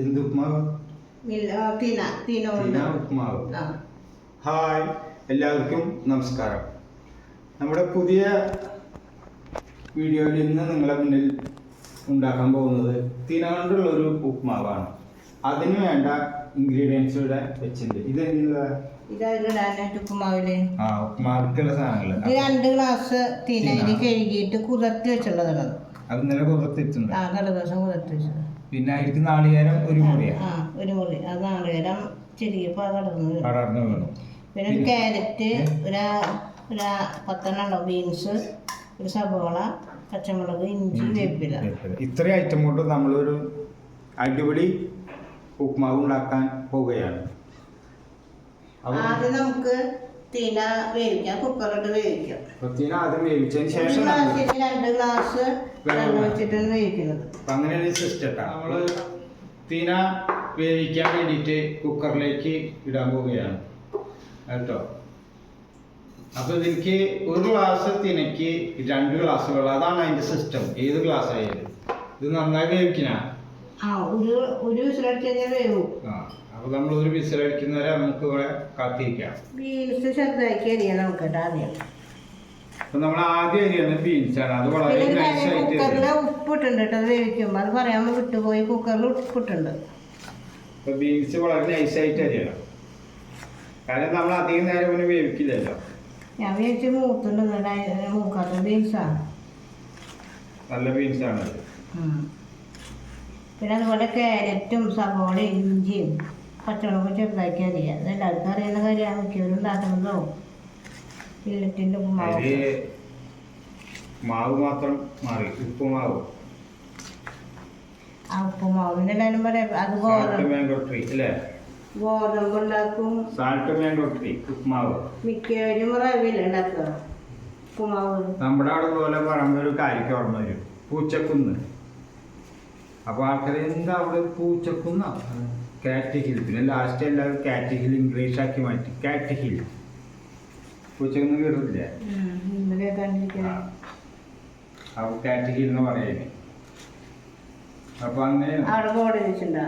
എന്ത് ഉപ്മാവ് തിന ഉപ്മാവ് ഹായ് എല്ലാവർക്കും നമസ്കാരം. നമ്മുടെ പുതിയ വീഡിയോയിൽ ഇന്ന് നിങ്ങളെ മുന്നിൽ ഉണ്ടാക്കാൻ പോകുന്നത് തിന കൊണ്ടുള്ള ഒരു ഉപ്മാവാണ് അതിന് വേണ്ട ഇൻഗ്രീഡിയൻസ് ഇവിടെ വെച്ചിട്ടുണ്ട്. ഇത് ആ ഉപ്മാവിക്കുള്ള ഇത് സാധനങ്ങൾ രണ്ട് ഗ്ലാസ് തിന കഴുകിയിട്ട് കുതിർത്തി വെച്ചുള്ളതാണ്. അത് ഇന്നലെ പുറത്തെത്തുന്നുണ്ട് ആ നല്ല ദിവസം കുതിർത്തി വെച്ചത് പിന്നെ അതിലേക്ക് നാളികേരം ഒരു മുറിയാണ് ആ ഒരു മുറി. അത് നാളികേരം ചെറിയപ്പോൾ കടന്നു വീണു. പടർന്നു വീണു. പിന്നെ ഒരു ക്യാരറ്റ് ഒരു ഒരു പത്തെണ്ണം ഉണ്ടാവും. ബീൻസ് ഒരു സബോള പച്ചമുളക് ഇഞ്ചി വേപ്പില. ഇത്രയും ഐറ്റം കൊണ്ട് നമ്മളൊരു അടിപൊളി ഉപ്മാവ് ഉണ്ടാക്കാൻ പോവുകയാണ്. അപ്പോൾ ആദ്യം നമുക്ക് തിന വേവിക്കാം. കുക്കറിട്ട് വേവിക്കാം. ആദ്യം വേവിച്ചതിന് ശേഷം രണ്ട് ഗ്ലാസ് വെള്ളം വെച്ചിട്ടാണ് വേവിക്കുന്നത്. അങ്ങനെയാണ് സിസ്റ്റം നമ്മൾ തീന വേവിക്കാൻ വേണ്ടിയിട്ട് കുക്കറിലേക്ക് ഇടാൻ പോവുകയാണ്. കേട്ടോ? അപ്പൊ ഇതിലേക്ക് ഒരു ഗ്ലാസ് തിനക്ക് രണ്ട് ഗ്ലാസ് വെള്ളം. അതാണ് അതിന്റെ സിസ്റ്റം ഏത് ഗ്ലാസ് ആയാലും. ഇത് നന്നായി വേവിക്കണ ആ ഒരു ഒരു വിസിലടിച്ച് കഴിഞ്ഞാൽ വേവും. ആ അപ്പൊ നമ്മൾ ഒരു വിസിലടിക്കുന്നവരെ നമുക്ക് ഇവിടെ കാത്തിരിക്കാം. ബീൻസ് ചെറുതാക്കി അരിയാൻ നമുക്ക് കേട്ടോ ആദ്യം. അപ്പൊ നമ്മൾ ആദ്യം അരിയാണ് ബീൻസ് ആണ്. അത് വളരെ ആയിട്ട് കുക്കറിൽ ഉപ്പിട്ടുണ്ട് കേട്ടോ അത് വേവിക്കുമ്പോൾ അത് പറയാൻ വിട്ടുപോയി കുക്കറിൽ ഉപ്പിട്ടുണ്ട്. അപ്പൊ ബീൻസ് വളരെ നൈസായിട്ട് അരിയണം. കാരണം നമ്മൾ അധികം നേരം പിന്നെ വേവിക്കില്ലല്ലോ. ഞാൻ വേവിച്ച് മൂത്തുണ്ട് മൂക്കാത്ത ബീൻസാണ് നല്ല ബീൻസ് ആണ് പിന്നെ അതുപോലെ ക്യാരറ്റും സവോളയും ഇഞ്ചിയും. പച്ചമുളകും ചെറുതാക്കി മതി അത് എല്ലാവർക്കും അറിയുന്ന കാര്യമാണ് മിക്കവരും ഉണ്ടാക്കുന്നതോ ഇല്ലത്തിന്റെ ഉപ്പുമാവ്. മാവ് മാത്രം മാറി ഉപ്പുമാവ്. ആ ഉപ്പുമാവിന്റെ എല്ലാവരും പറയാം അത് ഗോതമ്പ്. ഗോതമ്പ് ഉണ്ടാക്കും. സാൾട്ട് മാംഗോ ട്രീ ഉപ്പുമാവ്. മിക്കവരും റവിയിൽ ഉണ്ടാക്കുക ഉപ്പുമാവ്. നമ്മുടെ അവിടെ പോലെ പറമ്പൊരു കാര്യം ഓർമ്മ വരും. പൂച്ചക്കുന്ന്. അപ്പൊ ആൾക്കാർ എന്താ അവിടെ പൂച്ചക്കുന്ന? കാറ്റ് ഹിൽ പിന്നെ ലാസ്റ്റ് എല്ലാവരും കാറ്റ് ഹിൽ ഇംഗ്ലീഷ് ആക്കി മാറ്റി. കാറ്റ് ഹിൽ പൂച്ചക്കുന്ന് കേട്ടില്ല അപ്പൊ കാറ്റ് ഹിൽ എന്ന് പറയുന്നത് അപ്പൊ അങ്ങനെ ബോർഡക്കിന്റെ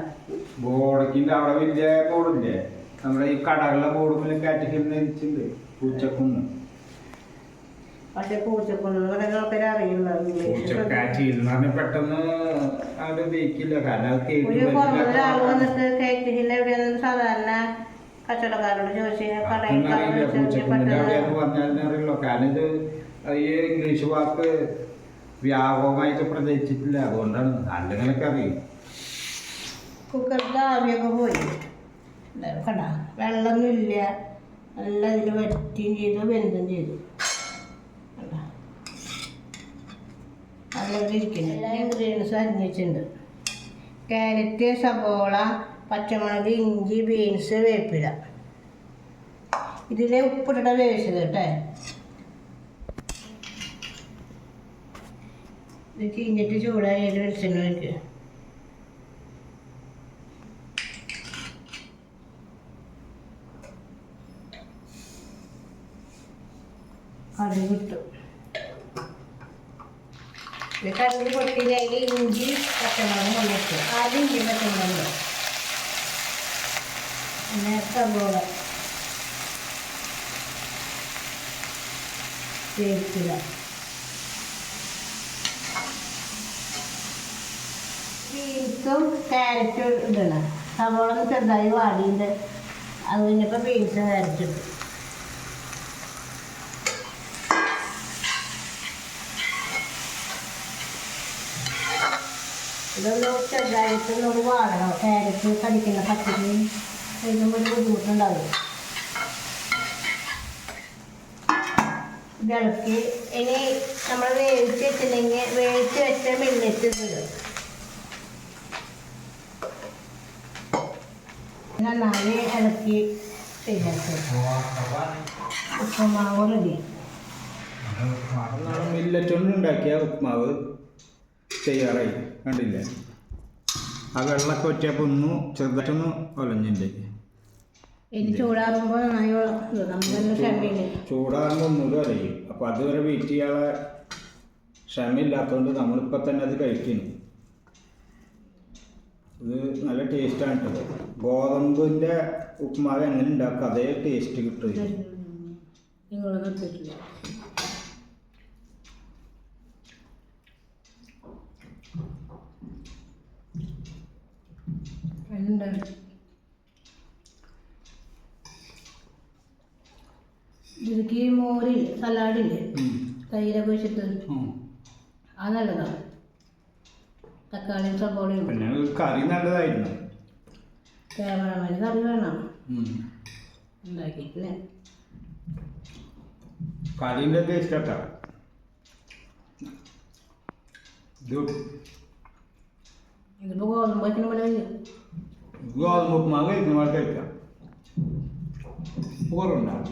ബോർഡ് അവിടെ വലിയ ബോർഡില്ലേ നമ്മുടെ ഈ കടകളുടെ ബോർഡിൽ കാറ്റഗറി വെച്ചിട്ടുണ്ട്. പൂച്ചക്കുന്ന്. പക്ഷെ പൂച്ചക്കുന്ന് കാറ്റ് എന്ന് പറഞ്ഞാൽ പെട്ടെന്ന് അത് ഉപയോഗിക്കില്ല. കാരണം അത് കേട്ട് കച്ചവടക്കാരോട് ചോദിച്ചു പറഞ്ഞാൽ കാരണം ഇത് ഈ ഇംഗ്ലീഷ് വാക്ക് വ്യാപകമായിട്ട് പ്രചരിച്ചിട്ടില്ല. അതുകൊണ്ടാണ് അല്ലെങ്കിലൊക്കെ അറിയും. കുക്കറിൽ ആവിയൊക്കെ പോയി. കണ്ട വെള്ളമൊന്നുമില്ല നല്ല ഇതിൽ വറ്റുകയും ചെയ്തു വെന്തും ചെയ്തു. കണ്ട? നല്ല ഇരിക്കുന്നു. എല്ലാ ഇൻഗ്രീഡിയൻസും അരിഞ്ഞിട്ടുണ്ട് ക്യാരറ്റ് സബോള പച്ചമുളക് ഇഞ്ചി ബീൻസ് വേപ്പില. ഇതിൽ ഉപ്പിട്ടിട്ട വേവിച്ചത് കേട്ടേ? ഇത് കഴിഞ്ഞിട്ട് ചൂടായി അതിൽ വെളിച്ചെണ്ണ വയ്ക്കുക അത് കിട്ടും. ഇത് കടുക് പൊട്ടിയില്ല അതിൽ ഇഞ്ചി പച്ചമുളകും കൊണ്ടിട്ട് ആദ്യം ഇഞ്ചി പച്ചമുളക് പിന്നെ സവോള വേവിക്കുക ബീൻസും ക്യാരറ്റും ഇടണം. സവോള ചെറുതായി വാടിയിട്ട് അത് കഴിഞ്ഞപ്പോൾ ബീൻസ് ഇടും. ഇതൊന്ന് ചെറുതായിട്ട് നമുക്ക് വാടണം. ക്യാരറ്റ് കടിക്കുന്ന പച്ചരി കഴിക്കുമ്പോൾ ഒരു ബുദ്ധിമുട്ടുണ്ടാവില്ല ഇളക്കി ഇനി നമ്മൾ വേവിച്ച് വെച്ചില്ലെങ്കിൽ വേവിച്ച് വെച്ച മില്ലറ്റ് ഇടും. നന്നായി ഇളക്കി ശരിയാക്കി ഉപ്പുമാവ് റെഡി. മില്ലറ്റ് കൊണ്ട് ഉണ്ടാക്കിയ ഉപ്പുമാവ് തയ്യാറായി. കണ്ടില്ലേ? ആ വെള്ളമൊക്കെ ഒറ്റയപ്പോൾ ഒന്ന് ചെറുതായിട്ടൊന്ന് ഒലഞ്ഞിട്ട് ഇനി ക്ഷമയില്ല? ചൂടാകുമ്പോൾ ഒന്നുകൂടെ അറിയും അപ്പോൾ അതുവരെ വെയിറ്റ് ചെയ്യാനുള്ള ക്ഷമയില്ലാത്തതുകൊണ്ട് നമ്മളിപ്പോൾ തന്നെ അത് കഴിക്കുന്നു. ഇത് നല്ല ടേസ്റ്റാണ് കേട്ടോ. ഗോതമ്പിന്റെ ഉപ്പുമാവ് എങ്ങനെ ഉണ്ടാക്കുക? അതേ ടേസ്റ്റ് കിട്ടും ഇതിന്. എന്താ ഇതിലേക്ക് മോരിൽ സലാഡില്ലേ. തൈരൊക്കെ വെച്ചിട്ട്. അത് നല്ലതാണ് തക്കാളിയും സബോളയും പിന്നെ കറി നല്ലതായിരുന്നു. ക്യാമറമാന് കറി വേണം. ഉണ്ടാക്കിയിട്ടില്ലേ? കറിന്റെ ടേസ്റ്റ് കേട്ടോ ഇത് ഇതിപ്പോൾ ഗോതമ്പ് വയ്ക്കണ പോലെ ഗോതമ്പ് ഉപ്പുമാവ് കഴിക്കുന്ന പോലെ കഴിക്കാം. ഉപ്പുണ്ടാവും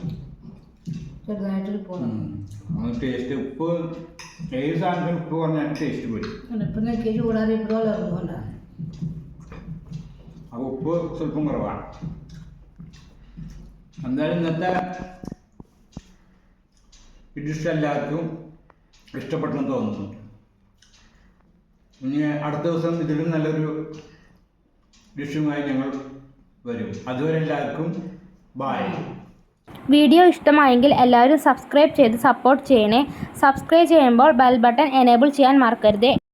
ചെറുതായിട്ട് പോകണം ടേസ്റ്റ് ഉപ്പ് ഏത് സാധനത്തിന് ഉപ്പ് പറഞ്ഞാൽ ടേസ്റ്റ് വരും ഇപ്പം നെക്കി ചൂടാറിയപ്പോൾ വളർന്നുകൊണ്ട അപ്പോൾ ഉപ്പ് സ്വല്പം കുറവാണ്. എന്തായാലും ഇന്നത്തെ ഈ ഡിഷ് എല്ലാവർക്കും ഇഷ്ടപ്പെട്ടെന്ന് തോന്നുന്നു. ഇനി അടുത്ത ദിവസം ഇതിലും നല്ലൊരു ഡിഷുമായി ഞങ്ങൾ വരും. അതുവരെ എല്ലാവർക്കും ബായ് വീഡിയോ ഇഷ്ടമായെങ്കിൽ എല്ലാവരും സബ്സ്ക്രൈബ് ചെയ്ത് സപ്പോർട്ട് ചെയ്യണേ. സബ്സ്ക്രൈബ് ചെയ്യുമ്പോൾ ബെൽ ബട്ടൺ എനേബിൾ ചെയ്യാൻ മറക്കരുത്.